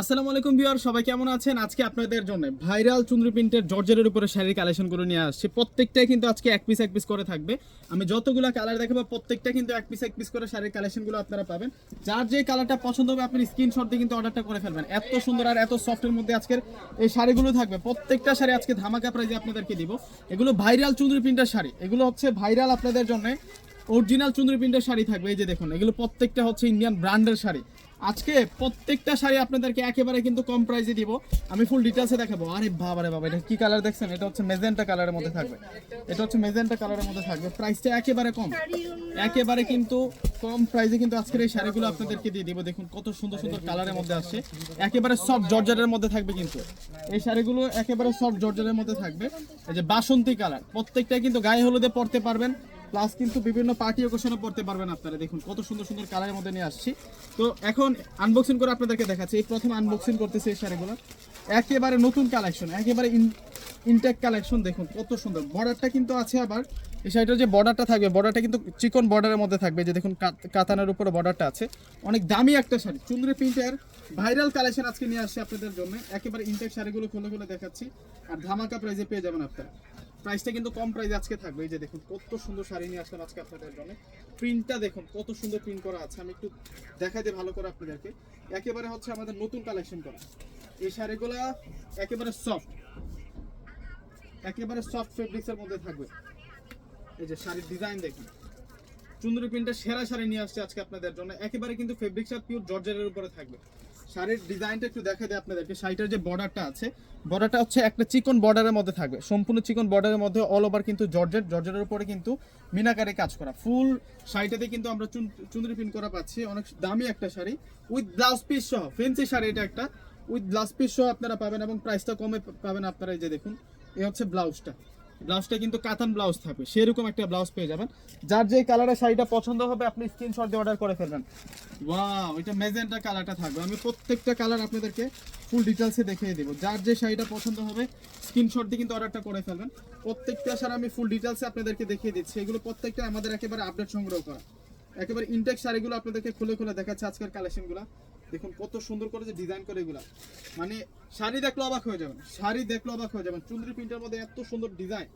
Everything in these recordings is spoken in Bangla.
আসসালামু আলাইকুম ভিউয়ার, সবাই কেমন আছেন? আজকে আপনাদের জন্য ভাইরাল চুন্দ্রি প্রিন্টের জর্জের উপরে শাড়ির কালেকশনগুলো নিয়ে আসছে। প্রত্যেকটাই কিন্তু আজকে এক পিস এক পিস করে থাকবে। আমি যতগুলো কালার দেখাবো, প্রত্যেকটা কিন্তু এক পিস এক পিস করে শাড়ির কালেকশনগুলো আপনারা পাবেন। যার যে কালারটা পছন্দ হবে, আপনি স্ক্রিনশট দিয়ে কিন্তু অর্ডারটা করে ফেলবেন। এত সুন্দর আর এত সফটের মধ্যে আজকের এই শাড়িগুলো থাকবে। প্রত্যেকটা শাড়ি আজকে ধামাকা প্রাইজে আপনাদেরকে দিব। এগুলো ভাইরাল চুন্দ্রি প্রিন্টের শাড়ি। এগুলো হচ্ছে ভাইরাল আপনাদের জন্য অরিজিনাল চুন্দ্রি প্রিন্টের শাড়ি থাকবে। এই যে দেখুন, এগুলো প্রত্যেকটা হচ্ছে ইন্ডিয়ান ব্র্যান্ডের শাড়ি। আজকে প্রত্যেকটা শাড়ি আপনাদেরকে একেবারে কিন্তু কম প্রাইসে দিব। আমি ফুল ডিটেলসে দেখাবো। আরে বাবা রে বাবা, এটা কি কালার দেখছেন? এটা হচ্ছে মেজেন্টা কালারের মধ্যে থাকবে। এটা হচ্ছে মেজেন্টা কালারের মধ্যে থাকবে। প্রাইসটা একেবারে কম। একেবারে কিন্তু কম প্রাইসে কিন্তু আজকের এই শাড়িগুলো আপনাদেরকে দিয়ে দিব। দেখুন কত সুন্দর সুন্দর কালারের মধ্যে আসছে। একেবারে সফট জর্জারের মধ্যে থাকবে কিন্তু। এই শাড়িগুলো একেবারে সফট জর্জারের মধ্যে থাকবে। এই যে বাসন্তী কালার প্রত্যেকটা কিন্তু গায়ে হলুদে পরতে পারবেন। প্লাস কিন্তু বিভিন্ন পার্টি ওকেশনে পড়তে পারবেন আপনারা। দেখুন, কত সুন্দর সুন্দর কালারের মধ্যে নিয়ে আসছি। তো এখন আনবক্সিং করে আপনাদেরকে দেখাচ্ছি। এই প্রথম আনবক্সিং করতেছি এই শাড়িগুলো। একেবারে নতুন কালেকশন একেবারে ইনটেক কালেকশন দেখুন, কত সুন্দর। বর্ডারটা কিন্তু আছে আবার। এই শাড়িটার যে বর্ডারটা থাকবে বর্ডারটা কিন্তু চিকন বর্ডারের মধ্যে থাকবে। যে দেখুন কাত- কাতানের উপরে বর্ডারটা আছে। অনেক দামি একটা শাড়ি চুন্দ্রি প্রিন্টের ভাইরাল কালেকশন আজকে নিয়ে আসছে আপনাদের জন্য। একেবারে ইনটেক শাড়িগুলো খুলে খুলে দেখাচ্ছি। আর ধামাকা প্রাইজে পেয়ে যাবেন আপনারা। প্রাইসটা কিন্তু কম প্রাইসে আজকে থাকবে। এই যে দেখুন, কত সুন্দর শাড়ি নিয়ে আসলাম আজকে আপনাদের জন্য। প্রিন্টটা দেখুন, কত সুন্দর প্রিন্ট করা আছে। আমি একটু দেখাই দিই ভালো করে আপনাদেরকে। একেবারে হচ্ছে আমাদের নতুন কালেকশন করা। এই শাড়িগুলা একেবারে সফট একেবারে সফট ফেব্রিক্সের মধ্যে থাকবে। এই যে শাড়ির ডিজাইন দেখুন। চুন্দরি প্রিন্টের সেরা শাড়ি নিয়ে আসছে আজকে আপনাদের জন্য। একেবারে কিন্তু ফেব্রিক্সটা পিওর জর্জের উপরে থাকবে। শাড়ির ডিজাইনটা একটু দেখা দেয় আপনাদেরকে। শাড়িটার যে বর্ডারটা আছে বর্ডারটা হচ্ছে একটা চিকন বর্ডারের মধ্যে থাকবে। সম্পূর্ণ চিকন বর্ডারের মধ্যে অল ওভার কিন্তু জর্জেট, জর্জেটের উপরে কিন্তু মিনাকারে কাজ করা। ফুল শাড়িটাতে কিন্তু আমরা চুন- চুনরি প্রিন্ট করা পাচ্ছি। অনেক দামি একটা শাড়ি। উইথ ব্লাউজ পিস সহ ফেন্সি শাড়ি এটা একটা। উইথ ব্লাউজ পিস সহ আপনারা পাবেন এবং প্রাইসটা কমে পাবেন আপনারা এই যে দেখুন। এই হচ্ছে ব্লাউজটা ব্লাউজটা কিন্তু কাতান ব্লাউজ থাকবে। সেরকম একটা ব্লাউজ পেয়ে যাবেন। যার যে কালারের শাড়িটা পছন্দ হবে, আপনি স্ক্রিনশট দিয়ে অর্ডার করে ফেলবেন। ওয়াও এটা মেজেন্টা কালারটা থাকবে। আমি প্রত্যেকটা কালার আপনাদেরকে ফুল ডিটেলসে দেখিয়ে দেবো। যার যে শাড়িটা পছন্দ হবে স্ক্রিনশট দিয়ে কিন্তু অর্ডারটা করে ফেলবেন। প্রত্যেকটা শাড়ি আমি ফুল ডিটেলসে আপনাদেরকে দেখিয়ে দিচ্ছি। এগুলো প্রত্যেকটা আমাদের একেবারে আপডেট সংগ্রহ করা। একেবারে ইনটেক শাড়িগুলো আপনাদেরকে খুলে খুলে দেখাচ্ছে আজকের কালেকশনগুলো দেখুন কত সুন্দর করে যে ডিজাইন করে এগুলা। মানে শাড়ি দেখলে অবাক হয়ে যাবেন, শাড়ি দেখলে অবাক হয়ে যাবেন। চুন্দ্রি প্রিন্টের মধ্যে এত সুন্দর ডিজাইন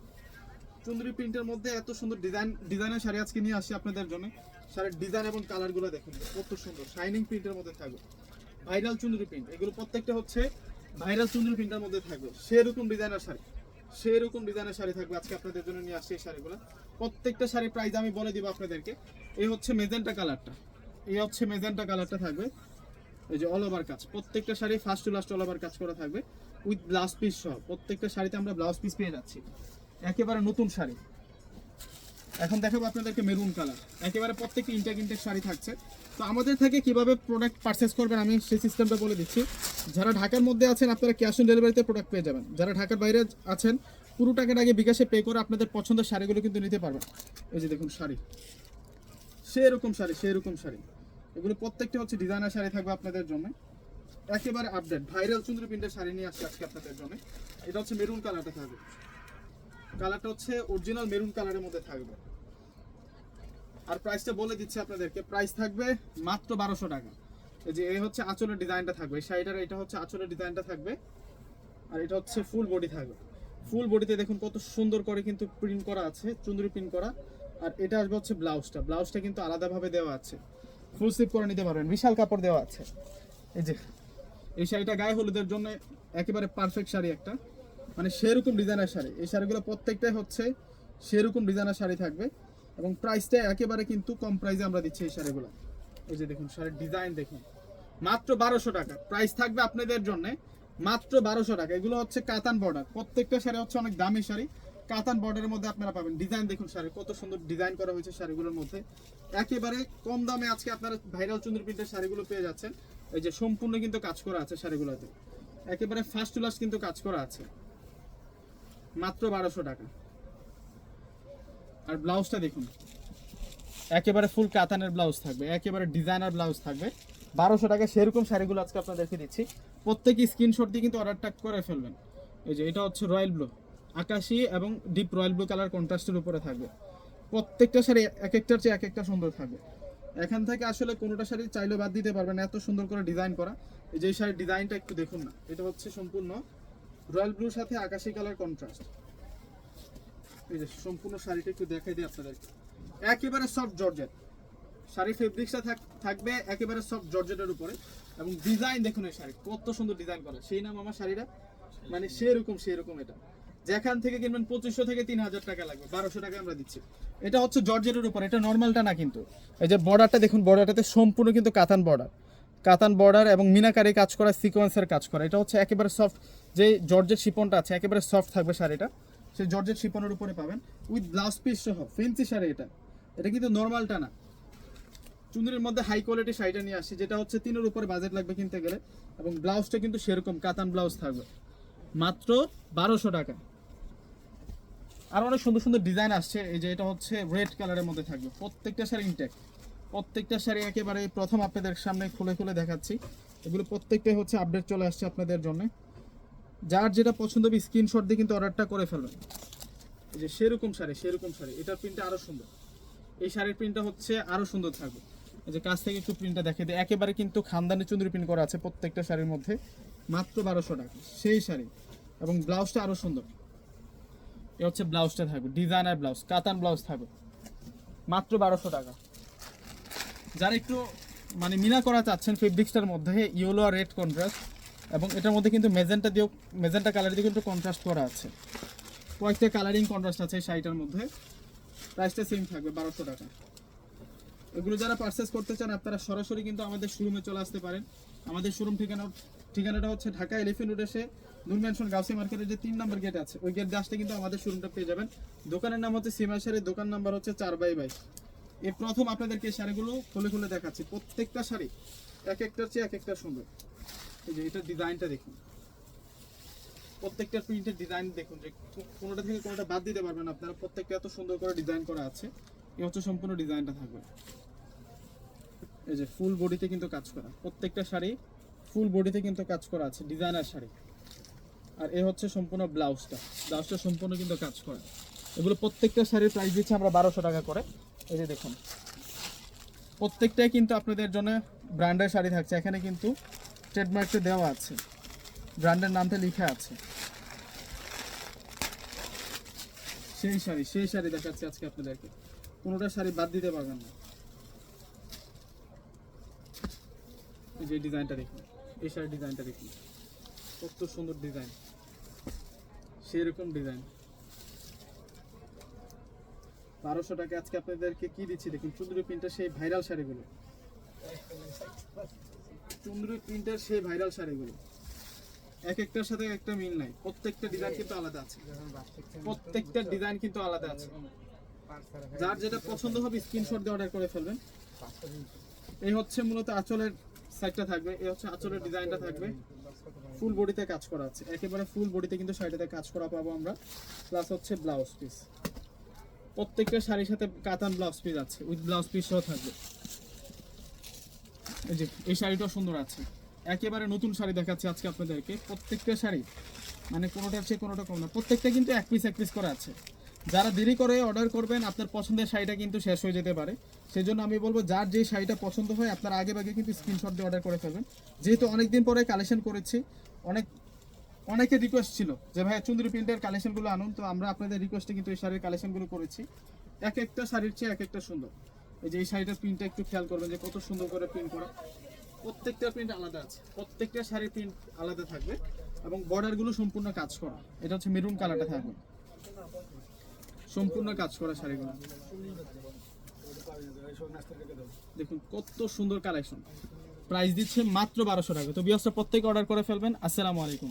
চুন্দ্রি প্রিন্টের মধ্যে এত সুন্দর ডিজাইন ডিজাইনের শাড়ি আজকে নিয়ে আসছি আপনাদের জন্য। শাড়ির ডিজাইন এবং কালারগুলো দেখুন, কত সুন্দর। শাইনিং প্রিন্টের মধ্যে থাকবে ভাইরাল চুন্দ্রি প্রিন্ট এগুলো প্রত্যেকটা হচ্ছে ভাইরাল চুন্দ্রি প্রিন্টের মধ্যে থাকবে। সেরকম ডিজাইনের শাড়ি, সেরকম ডিজাইনের শাড়ি থাকবে আজকে আপনাদের জন্য নিয়ে আসছি এই শাড়িগুলো। প্রত্যেকটা শাড়ির প্রাইস আমি বলে দিব আপনাদেরকে। এই হচ্ছে মেজেন্টা কালারটা এই হচ্ছে মেজেন্টা কালারটা থাকবে। এই যে অল ওভার কাজ, প্রত্যেকটা sari first to last all over কাজ করা থাকবে উইথ ব্লাউজ পিস সহ, প্রত্যেকটা শাড়িতে আমরা ব্লাউজ পিস পেয়ে যাচ্ছি। একেবারে নতুন শাড়ি। এখন দেখাবো আপনাদেরকে মেরুন কালার একেবারে প্রত্যেকটা ইনটেক ইনটেক শাড়ি থাকছে। তো আমাদের থেকে কীভাবে প্রোডাক্ট পারচেস করবেন আমি সেই সিস্টেমটা বলে দিচ্ছি। যারা ঢাকার মধ্যে আছেন, আপনারা ক্যাশ অন ডেলিভারিতে প্রোডাক্ট পেয়ে যাবেন। যারা ঢাকার বাইরে আছেন, পুরো টাকাটা আগে বিকাশে পে করে আপনাদের পছন্দের শাড়িগুলো কিন্তু নিতে পারবেন। এই যে দেখুন শাড়ি। সেরকম শাড়ি সেরকম শাড়ি। এগুলো প্রত্যেকটা হচ্ছে ডিজাইনার শাড়ি থাকবে আপনাদের জন্য। একেবারে আপডেট ভাইরাল চুন্দ্রি প্রিন্টের শাড়ি নিয়ে আসছে আজকে আপনাদের জন্য। এটা হচ্ছে মেরুন কালারটা থাকবে। কালারটা হচ্ছে অরিজিনাল মেরুন কালারের মধ্যে থাকবে। আর প্রাইসটা বলে দিচ্ছি আপনাদেরকে। প্রাইস থাকবে মাত্র বারোশো টাকা। যে এই হচ্ছে আঁচলের ডিজাইনটা থাকবে। শাড়িটার, এটা হচ্ছে আঁচলের ডিজাইনটা থাকবে। আর এটা হচ্ছে ফুল বডি থাকবে। ফুল বডিতে দেখুন কত সুন্দর করে কিন্তু প্রিন্ট করা আছে চুন্দরি প্রিন্ট করা। আর এটা আসবে হচ্ছে ব্লাউজটা ব্লাউজটা কিন্তু আলাদাভাবে দেওয়া আছে। ফুল স্লিপ করে নিতে পারবেন। বিশাল কাপড় দেওয়া আছে। এই যে, এই শাড়িটা গায়ে হলুদের জন্য একেবারে পারফেক্ট শাড়ি একটা। মানে সেরকম ডিজাইনার শাড়ি। এই শাড়িগুলো প্রত্যেকটাই হচ্ছে সেরকম ডিজাইনার শাড়ি থাকবে। এবং প্রাইসটা একেবারে কিন্তু কম প্রাইসে আমরা দিচ্ছি এই শাড়িগুলো। এই যে দেখুন, শাড়ির ডিজাইন দেখুন। মাত্র বারোশো টাকা। প্রাইস থাকবে আপনাদের জন্য মাত্র বারোশো টাকা। এগুলো হচ্ছে কাতান বর্ডার প্রত্যেকটা শাড়ি হচ্ছে অনেক দামি শাড়ি। কাতান বর্ডারের মধ্যে আপনারা পাবেন। ডিজাইন দেখুন শাড়ি, কত সুন্দর ডিজাইন করা হয়েছে শাড়িগুলোর মধ্যে। একেবারে কম দামে আজকে আপনারা ভাইরাল চুন্দ্র প্রিন্টের শাড়িগুলো পেয়ে যাচ্ছেন। এই যে সম্পূর্ণ কিন্তু কাজ করা আছে শাড়িগুলোতে। একেবারে ফার্স্ট টু লাস্ট কিন্তু কাজ করা আছে। মাত্র বারোশো টাকা। আর ব্লাউজটা দেখুন। একেবারে ফুল কাতানের ব্লাউজ থাকবে। একেবারে ডিজাইনার ব্লাউজ থাকবে। বারোশো টাকা সেরকম শাড়িগুলো আজকে আপনাদেরকে দিচ্ছি। প্রত্যেকে স্ক্রিনশট দিয়ে কিন্তু অর্ডারটা করে ফেলবেন। এই যে এটা হচ্ছে রয়্যাল ব্লু আকাশি এবং ডিপ রয়্যাল ব্লু কালার কন্ট্রাস্টের উপরে থাকবে। প্রত্যেকটা শাড়ি এক একটার চেয়ে এক একটা সুন্দর থাকবে। এখান থেকে আসলে কোনোটা শাড়ি চাইলেও বাদ দিতে পারবেন এত সুন্দর করে ডিজাইন করা। এই যে শাড়ির ডিজাইনটা একটু দেখুন না, এটা হচ্ছে সম্পূর্ণ রয়্যাল ব্লুর সাথে আকাশি কালার কন্ট্রাস্ট এই যে সম্পূর্ণ শাড়িটা একটু দেখাই দিই আপনাদেরকে। একেবারে সফট জর্জেট শাড়ি ফেব্রিক্সটা থাকবে একেবারে সফট জর্জেটের উপরে। এবং ডিজাইন দেখুন এই শাড়ি, কত সুন্দর ডিজাইন করা। সেই নাম আমার শাড়িটা মানে সেরকম সেরকম এটা। যেখান থেকে কিনবেন পঁচিশশো থেকে তিন হাজার টাকা লাগবে, বারোশো টাকা আমরা দিচ্ছি। এটা হচ্ছে জর্জেটের উপর, এটা নর্মালটা না কিন্তু। এই যে বর্ডারটা দেখুন বর্ডারটাতে সম্পূর্ণ কিন্তু কাতান বর্ডার কাতান বর্ডার এবং মিনাকারি কাজ করা সিকোয়েন্সের কাজ করা। এটা হচ্ছে একেবারে সফট যে জর্জেট শিপনটা আছে, একেবারে সফট থাকবে শাড়িটা। সেই জর্জেট শিপনের উপরে পাবেন। উইথ ব্লাউজ পিস সহ ফেন্সি শাড়ি এটা। এটা কিন্তু নর্মালটা না। চুন্দরির মধ্যে হাই কোয়ালিটি শাড়িটা নিয়ে আসি, যেটা হচ্ছে তিনের উপরে বাজেট লাগবে কিনতে গেলে। এবং ব্লাউজটা কিন্তু সেরকম, কাতান ব্লাউজ থাকবে। মাত্র বারোশো টাকা। আর অনেক সুন্দর সুন্দর ডিজাইন আসছে। এই যে এটা হচ্ছে রেড কালারের মধ্যে থাকবে। প্রত্যেকটা শাড়ি ইনটেক প্রত্যেকটা শাড়ি একেবারে প্রথম আপনাদের সামনে খুলে খুলে দেখাচ্ছি। এগুলো প্রত্যেকটাই হচ্ছে আপডেট চলে আসছে আপনাদের জন্য। যার যেটা পছন্দ হবে স্ক্রিনশট দিয়ে কিন্তু অর্ডারটা করে ফেলবেন। এই যে সেরকম শাড়ি সেরকম শাড়ি। এটার প্রিন্টটা আরও সুন্দর। এই শাড়ির প্রিন্টটা হচ্ছে আরও সুন্দর থাকবে। এই যে কাছ থেকে একটু প্রিন্টটা দেখে দিই। একেবারে কিন্তু খানদানি চুন্দরি প্রিন্ট করা আছে প্রত্যেকটা শাড়ির মধ্যে। মাত্র বারোশো টাকা। সেই শাড়ি। এবং ব্লাউজটা আরও সুন্দর। এ হচ্ছে ব্লাউজটা থাকবে, ডিজাইনার ব্লাউজ, কাতান ব্লাউজ থাকবে। মাত্র বারোশো টাকা। যারা একটু মানে মিনা করা চাচ্ছেন ফেব্রিক্সটার মধ্যে, ইয়েলো আর রেড কন্ট্রাস্ট এবং এটার মধ্যে কিন্তু মেজেন্টা দিয়েও, মেজেন্টা কালার দিয়ে কিন্তু কন্ট্রাস্ট করা আছে। কয়েকটা কালারিং কন্ট্রাস্ট আছে শাড়িটার মধ্যে। প্রাইসটা সেম থাকবে, বারোশো টাকা। এগুলো যারা পারচেস করতে চান, আপনারা সরাসরি কিন্তু আমাদের শোরুমে চলে আসতে পারেন। আমাদের শোরুম ঠিকানা ঠিকানাটা হচ্ছে ঢাকা এলিফেন্ট রোড এসে নূর ম্যানশন গাউসি মার্কেটের যে তিন নম্বর গেট আছে, ওই গেট দিয়ে কিন্তু আমাদের শোরুমটা পেয়ে যাবেন। দোকানের নাম হচ্ছে সীমা শাড়ি দোকান নাম্বার হচ্ছে চার বাই বাই এর প্রথম আপনাদেরকে শাড়িগুলো খুলে খুলে দেখাচ্ছি, প্রত্যেকটা শাড়ি, এক একটার চেয়ে এক একটা সুন্দর। এই যে এটার ডিজাইনটা দেখুন। প্রত্যেকটা প্রিন্টের ডিজাইন দেখুন, যে কোনোটা থেকে কোনোটা বাদ দিতে পারবেন আপনারা, প্রত্যেকটা এত সুন্দর করে ডিজাইন করা আছে। এই হচ্ছে সম্পূর্ণ ডিজাইনটা থাকবে। এই যে ফুল বডিতে কিন্তু কাজ করা, প্রত্যেকটা শাড়ি ফুল বডিতে কিন্তু কাজ করা আছে, ডিজাইনার শাড়ি। আর এ হচ্ছে সম্পূর্ণ ব্লাউজটা। ব্লাউজটা সম্পূর্ণ কিন্তু কাজ করা। এগুলো প্রত্যেকটা শাড়ির প্রাইস দিচ্ছি আমরা বারোশো টাকা করে। এই যে দেখুন। প্রত্যেকটাই কিন্তু আপনাদের জন্য ব্র্যান্ডের শাড়ি থাকছে। এখানে কিন্তু ট্রেডমার্কটা দেওয়া আছে। ব্র্যান্ডের নামটা লিখে আছে। সেই শাড়ি সেই শাড়ি দেখাচ্ছি আজকে আপনাদেরকে। কোনোটা শাড়ি বাদ দিতে পারবেন না। যে ডিজাইনটা দেখুন। এই শাড়ির ডিজাইনটা দেখুন কত সুন্দর ডিজাইন। সেরকম ডিজাইন। বারোশো টাকা আজকে আপনাদেরকে কি দিচ্ছি দেখুন চুন্দরি প্রিন্টের সেই ভাইরাল শাড়িগুলো। চুন্দরি প্রিন্টের সেই ভাইরাল শাড়িগুলো। এক একটার সাথে একটা মিল নাই। প্রত্যেকটা ডিজাইন কিন্তু আলাদা আছে। প্রত্যেকটা ডিজাইন কিন্তু আলাদা আছে। যার যেটা পছন্দ হবে স্ক্রিনশট দিয়ে অর্ডার করে ফেলবেন। এই হচ্ছে মূলত আঁচলের সাইডটা থাকবে, এই হচ্ছে আঁচলের ডিজাইনটা থাকবে। ফুল বডিতে কাজ করা আছে। একেবারে ফুল বডিতে কিন্তু শাড়িটাতে কাজ করা পাবো আমরা। প্লাস হচ্ছে ব্লাউজ পিস প্রত্যেকটা শাড়ির সাথে কাতান ব্লাউজ পিস আছে উইথ ব্লাউজ পিস সহ থাকবে। এই যে, এই শাড়িটাও সুন্দর আছে। একেবারে নতুন শাড়ি দেখাচ্ছি আজকে আপনাদেরকে। প্রত্যেকটা শাড়ি মানে কোনোটার চেয়ে কোনোটা কম না, প্রত্যেকটা কিন্তু এক পিস এক পিস করে আছে। যারা দেরি করে অর্ডার করবেন, আপনার পছন্দের শাড়িটা কিন্তু শেষ হয়ে যেতে পারে। সেই জন্য আমি বলব, যার যে শাড়িটা পছন্দ হয়, আপনার আগে ভাগে কিন্তু স্ক্রিনশট দিয়ে অর্ডার করে ফেলবেন। যেহেতু অনেকদিন পরে কালেকশন করেছি, অনেক অনেকের রিকোয়েস্ট ছিল যে ভাই চুন্দরি প্রিন্টের কালেকশনগুলো আনুন। তো আমরা আপনাদের রিকোয়েস্টে কিন্তু এই শাড়ির কালেকশনগুলো করেছি। এক একটা শাড়ির চেয়ে এক একটা সুন্দর। এই যে এই শাড়িটার প্রিন্টটা একটু খেয়াল করবেন যে, কত সুন্দর করে প্রিন্ট করা। প্রত্যেকটা প্রিন্ট আলাদা আছে। প্রত্যেকটা শাড়ির প্রিন্ট আলাদা থাকবে এবং বর্ডারগুলো সম্পূর্ণ কাজ করা। এটা হচ্ছে মেরুন কালারটা থাকবে। সম্পূর্ণ কাজ করা শাড়িগুলো। দেখুন, কত সুন্দর কালেকশন প্রাইস দিচ্ছে মাত্র বারোশো টাকা। তো বিয়সটা প্রত্যেকে অর্ডার করে ফেলবেন। আসসালামু আলাইকুম।